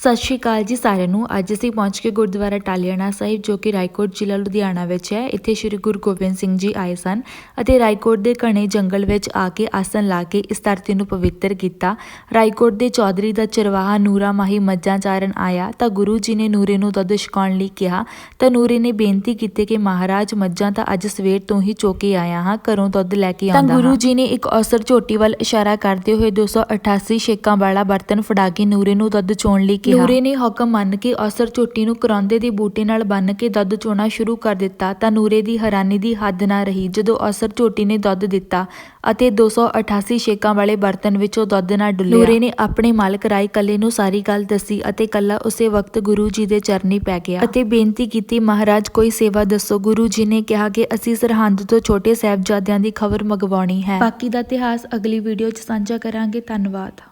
ਸਤਿ ਸ਼੍ਰੀ ਅਕਾਲ ਜੀ ਸਾਰਿਆਂ ਨੂੰ। ਅੱਜ ਅਸੀਂ ਪਹੁੰਚ ਕੇ ਗੁਰਦੁਆਰਾ ਟਾਲੀਆਣਾ ਸਾਹਿਬ ਜੋ ਕਿ ਰਾਏਕੋਟ ਜ਼ਿਲ੍ਹਾ ਲੁਧਿਆਣਾ ਵਿੱਚ ਹੈ। ਇੱਥੇ ਸ੍ਰੀ ਗੁਰੂ ਗੋਬਿੰਦ ਸਿੰਘ ਜੀ ਆਏ ਸਨ ਅਤੇ ਰਾਏਕੋਟ ਦੇ ਘਣੇ ਜੰਗਲ ਵਿੱਚ ਆ ਕੇ ਆਸਣ ਲਾ ਕੇ ਇਸ ਧਰਤੀ ਨੂੰ ਪਵਿੱਤਰ ਕੀਤਾ। ਰਾਏਕੋਟ ਦੇ ਚੌਧਰੀ ਦਾ ਚਰਵਾਹਾ ਨੂਰਾ ਮਾਹੀ ਮੱਝਾਂ ਚਾਰਨ ਆਇਆ ਤਾਂ ਗੁਰੂ ਜੀ ਨੇ ਨੂਰੇ ਨੂੰ ਦੁੱਧ ਛਕਾਉਣ ਲਈ ਕਿਹਾ। ਤਾਂ ਨੂਰੇ ਨੇ ਬੇਨਤੀ ਕੀਤੀ ਕਿ ਮਹਾਰਾਜ ਮੱਝਾਂ ਤਾਂ ਅੱਜ ਸਵੇਰ ਤੋਂ ਹੀ ਚੋਕੇ ਆਇਆ ਹਾਂ ਘਰੋਂ ਦੁੱਧ ਲੈ ਕੇ ਆਉਂਦਾ ਤਾਂ ਗੁਰੂ ਜੀ ਨੇ ਇੱਕ ਔਸਰ ਝੋਟੀ ਵੱਲ ਇਸ਼ਾਰਾ ਕਰਦੇ ਹੋਏ 288 ਛੇਕਾਂ ਵਾਲਾ ਬਰਤਨ ਫੜਾ ਕੇ ਨੂਰੇ ਨੂੰ ਦੁੱਧ ਚੋਣ ਲਈ ਨੂਰੇ ਨੇ ਹੁਕਮ ਮੰਨ ਕੇ ਔਸਰ ਝੋਟੀ ਨੂੰ ਕਰਾਂਦੇ ਦੇ ਬੂਟੇ ਨਾਲ ਬੰਨ ਕੇ ਦੁੱਧ ਚੋਣਾ ਸ਼ੁਰੂ ਕਰ ਦਿੱਤਾ ਤਾਂ ਨੂਰੇ ਦੀ ਹੈਰਾਨੀ ਦੀ ਹੱਦ ਨਾ ਰਹੀ। ਜਦੋਂ ਔਸਰ ਝੋਟੀ ਨੇ ਦੁੱਧ ਦਿੱਤਾ ਅਤੇ 288 ਛੇਕਾਂ ਵਾਲੇ ਬਰਤਨ ਵਿੱਚੋਂ ਦੁੱਧ ਨਾ ਡੁੱਲਿਆ। ਨੂਰੇ ਨੇ ਆਪਣੇ ਮਾਲਕ ਰਾਏ ਕੱਲੇ ਨੂੰ ਸਾਰੀ ਗੱਲ ਦੱਸੀ ਅਤੇ ਕੱਲਾ ਉਸੇ ਵਕਤ ਗੁਰੂ ਜੀ ਦੇ ਚਰਨੀ ਪੈ ਗਿਆ। ਅਤੇ ਬੇਨਤੀ ਕੀਤੀ ਮਹਾਰਾਜ ਕੋਈ ਸੇਵਾ ਦੱਸੋ। ਗੁਰੂ ਜੀ ਨੇ ਕਿਹਾ ਕਿ ਅਸੀਂ ਸਰਹੰਦ ਤੋਂ ਛੋਟੇ ਸਾਹਿਬਜ਼ਾਦਿਆਂ ਦੀ ਖਬਰ ਮੰਗਵਾਉਣੀ ਹੈ। ਬਾਕੀ ਦਾ ਇਤਿਹਾਸ ਅਗਲੀ ਵੀਡੀਓ 'ਚ ਸਾਂਝਾ ਕਰਾਂਗੇ। ਧੰਨਵਾਦ।